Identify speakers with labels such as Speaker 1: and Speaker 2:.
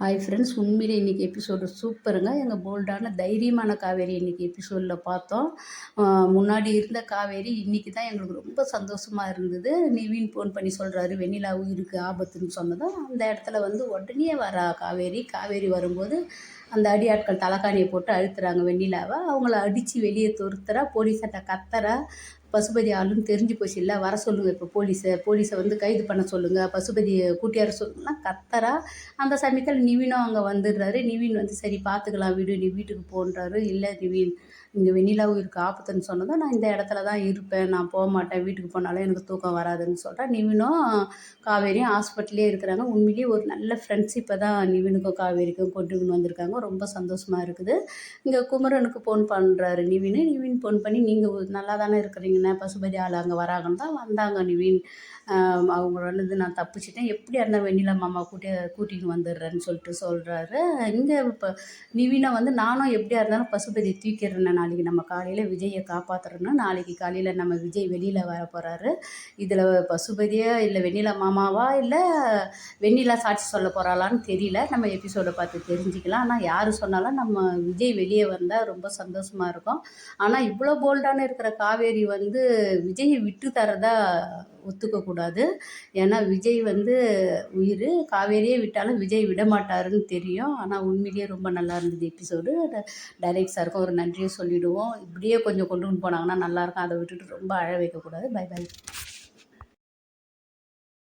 Speaker 1: Hi friends உண்மையிலே இன்றைக்கி episode சூப்பருங்க. எங்கள் போல்டான தைரியமான காவேரி இன்றைக்கி எபிசோடில் பார்த்தோம். முன்னாடி இருந்த காவேரி இன்றைக்கி தான் எங்களுக்கு ரொம்ப சந்தோஷமாக இருந்தது. நிவின் ஃபோன் பண்ணி சொல்கிறாரு வெண்ணிலா உயிருக்கு ஆபத்துன்னு சொன்னதும் அந்த இடத்துல வந்து உடனே வரா காவேரி. காவேரி வரும்போது அந்த அடியாட்கள் தலைக்காணியை போட்டு அழுத்துறாங்க வெண்ணிலாவை. அவங்கள அடித்து வெளியே துருத்துறா போலீஸ்கிட்ட கத்துறா. பசுபதி ஆளுன்னு தெரிஞ்சு போச்சு. இல்லை வர சொல்லுங்கள் இப்போ போலீஸை. போலீஸை வந்து கைது பண்ண சொல்லுங்கள் பசுபதியை கூட்டியார சொல்லுங்கன்னா கத்தரா அந்த சமயத்தில் நிவினும் அங்கே வந்துடுறாரு. நிவின் வந்து சரி பார்த்துக்கலாம் வீடு நீ வீட்டுக்கு போன்றாரு. இல்லை நிவின் இங்கே வெண்ணிலா உயிருக்கு ஆபத்துன்னு சொன்னதும் நான் இந்த இடத்துல தான் இருப்பேன். நான் போக மாட்டேன். வீட்டுக்கு போனாலும் எனக்கு தூக்கம் வராதுன்னு சொல்கிறேன் நிவினும் காவேரியும் ஹாஸ்பிட்டலே இருக்கிறாங்க. உண்மையிலேயே ஒரு நல்ல ஃப்ரெண்ட்ஷிப்பை தான் நிவினுக்கும் காவேரிக்கும் கொண்டுன்னு வந்திருக்காங்க. ரொம்ப சந்தோஷமாக இருக்குது. இங்கே குமரனுக்கு ஃபோன் பண்ணுறாரு நிவின். நிவின் ஃபோன் பண்ணி நீங்கள் நல்லா தானே இருக்கிறீங்க. இருக்கிறீங்கண்ணே பசுபதி ஆள் அங்கே வராங்கன்னு தான் வந்தாங்க நிவின். ஆஹ் அவங்க நான் தப்பிச்சிட்டேன். எப்படியா இருந்தால் வெண்ணிலா மாமா கூட்டி கூட்டிகிட்டு வந்துடுறேன்னு சொல்லிட்டு சொல்கிறாரு இங்கே இப்போ நிவினை வந்து நானும் எப்படியா இருந்தாலும் பசுபதி தூக்கிடுறேன். நாளைக்கு நம்ம காலையில் விஜயை காப்பாற்றுறோன்னு நாளைக்கு காலையில் நம்ம விஜய் வெளியில் வர போகிறாரு இதில் பசுபதியா இல்லை வெண்ணிலா மாமாவா இல்லை வெண்ணிலா சாட்சி சொல்ல போகிறாளான்னு தெரியல. நம்ம எபிசோடை பார்த்து தெரிஞ்சுக்கலாம். ஆனால் யார் சொன்னாலும் நம்ம விஜய் வெளியே வந்தால் ரொம்ப சந்தோஷமாக இருக்கும். ஆனால் இவ்வளோ போல்டான இருக்கிற காவேரி வந்து வந்து விஜயை விட்டு தரதா ஒத்துக்கக்கூடாது ஏன்னா விஜய் வந்து உயிர். காவேரியே விட்டாலும் விஜய் விட மாட்டாருன்னு தெரியும். ஆனால் உண்மையிலேயே ரொம்ப நல்லா இருந்தது எபிசோடு டைரக்ட் சாருக்கும் ஒரு நன்றியை சொல்லிவிடுவோம் இப்படியே கொஞ்சம் கொண்டு போனாங்கன்னா நல்லாயிருக்கும் அதை விட்டுட்டு ரொம்ப அழ வைக்கக்கூடாது பை பை